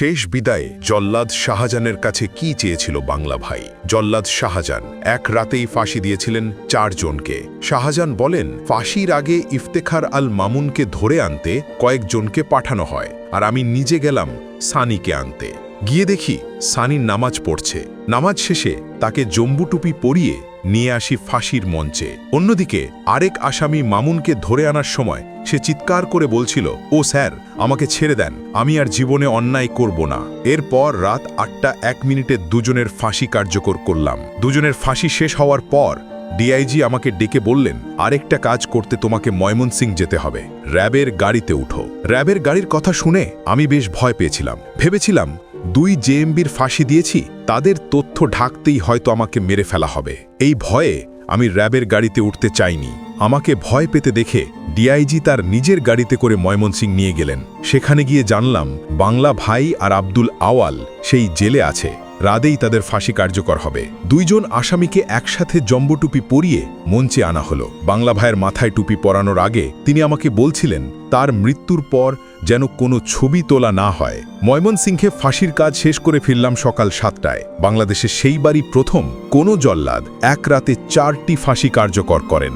শেষ বিদায়ে জল্লাদ শাহজাহানের কাছে কি চেয়েছিল বাংলা ভাই? জল্লাদ শাহজাহান এক রাতেই ফাঁসি দিয়েছিলেন চারজনকে। শাহজাহান বলেন, ফাঁসির আগে ইফতেখার আল মামুনকে ধরে আনতে কয়েকজনকে পাঠানো হয়, আর আমি নিজে গেলাম সানিকে আনতে। গিয়ে দেখি সানির নামাজ পড়ছে। নামাজ শেষে তাকে জম্বুটুপি পরিয়ে নিয়ে আসি ফাঁসির মঞ্চে। অন্যদিকে আরেক আসামি মামুনকে ধরে আনার সময় সে চিৎকার করে বলছিল, ও স্যার, আমাকে ছেড়ে দেন, আমি আর জীবনে অন্যায় করব না। এরপর রাত আটটা এক মিনিটে দুজনের ফাঁসি কার্যকর করলাম। দুজনের ফাঁসি শেষ হওয়ার পর ডিআইজি আমাকে ডেকে বললেন, আরেকটা কাজ করতে তোমাকে ময়মনসিং যেতে হবে। র্যাবের গাড়িতে উঠো। র্যাবের গাড়ির কথা শুনে আমি বেশ ভয় পেয়েছিলাম। ভেবেছিলাম দুই জেএমবির ফাঁসি দিয়েছি, তাদের তথ্য ঢাকতেই হয়তো আমাকে মেরে ফেলা হবে। এই ভয়ে আমি র্যাবের গাড়িতে উঠতে চাইনি। আমাকে ভয় পেতে দেখে ডিআইজি তার নিজের গাড়িতে করে ময়মনসিং নিয়ে গেলেন। সেখানে গিয়ে জানলাম, বাংলা ভাই আর আব্দুল আওয়াল সেই জেলে আছে। রাদেই তাদের ফাঁসি কার্যকর হবে। দুইজন আসামিকে একসাথে জম্বটুপি পরিয়ে মঞ্চে আনা হলো। বাংলা ভাইয়ের মাথায় টুপি পরানোর আগে তিনি আমাকে বলছিলেন, তার মৃত্যুর পর যেন কোনো ছবি তোলা না হয়। ময়মনসিংহে ফাঁসির কাজ শেষ করে ফিরলাম সকাল সাতটায়। বাংলাদেশে সেইবারই প্রথম কোনো জল্লাদ এক রাতে চারটি ফাঁসি কার্যকর করেন।